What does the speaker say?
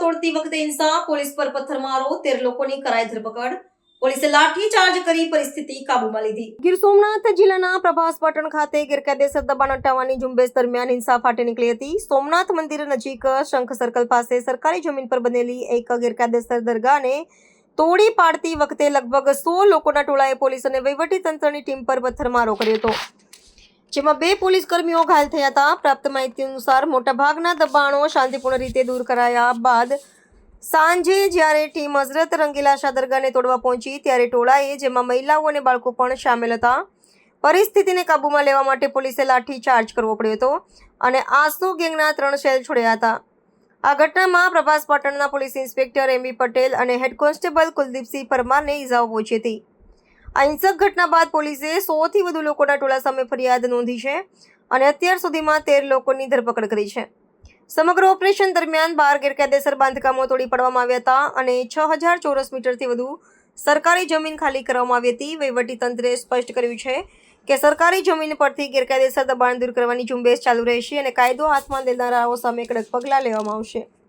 તોડતી વખતે હિંસા પોલીસ પર પથ્થરમારો, તેર લોકોની કરાઈ ધરપકડ. પોલીસે લાઠીચાર્જ કરી પરિસ્થિતિ કાબૂમાં લીધી. ગીર સોમનાથ જિલ્લાના પ્રભાસ પાટણ ખાતે ગેરકાયદેસર દબાણ હટાવવાની ઝુંબેશ દરમિયાન હિંસા ફાટી નીકળી હતી. સોમનાથ મંદિર નજીક શંખ સર્કલ પાસે સરકારી જમીન પર બનેલી એક ગેરકાયદેસર દરગાહને તોડી પાડતી વખતે લગભગ સો લોકોના ટોળાએ પોલીસ અને વહીવટી તંત્રની ટીમ પર પથ્થરમારો કર્યો હતો. જેમાં બે પોલીસ કર્મીઓ ઘાયલ થયા હતા. પ્રાપ્ત માહિતી અનુસાર મોટાભાગના દબાણો શાંતિપૂર્ણ રીતે દૂર કરાયા બાદ સાંજે જ્યારે ટીમ હઝરત રંગીલા શાહ તોડવા પહોંચી, ત્યારે ટોળાએ જેમાં મહિલાઓ અને બાળકો પણ સામેલ હતા. પરિસ્થિતિને કાબૂમાં લેવા માટે પોલીસે લાઠી ચાર્જ કરવો પડ્યો હતો અને આસુ ગેંગના ત્રણ સેલ છોડ્યા હતા. આ ઘટનામાં પ્રભાસ પાટણના પોલીસ ઇન્સ્પેક્ટર એમ પટેલ અને હેડ કોન્સ્ટેબલ કુલદીપસિંહ પરમારને ઇજાઓ પહોંચી હતી. આ હિંસક ઘટના બાદ પોલીસે સોથી વધુ લોકોના ટોળા સામે ફરિયાદ નોંધી છે અને અત્યાર સુધીમાં તેર લોકોની ધરપકડ કરી છે. સમગ્ર ઓપરેશન દરમિયાન બાર ગેરકાયદેસર બાંધકામો તોડી પાડવામાં આવ્યા હતા અને છ હજાર ચોરસ મીટરથી વધુ સરકારી જમીન ખાલી કરવામાં આવી હતી. વહીવટી તંત્રે સ્પષ્ટ કર્યું છે કે સરકારી જમીન પરથી ગેરકાયદેસર દબાણ દૂર કરવાની ઝુંબેશ ચાલુ રહેશે અને કાયદો હાથમાં લેનારાઓ સામે કડક પગલાં લેવામાં આવશે.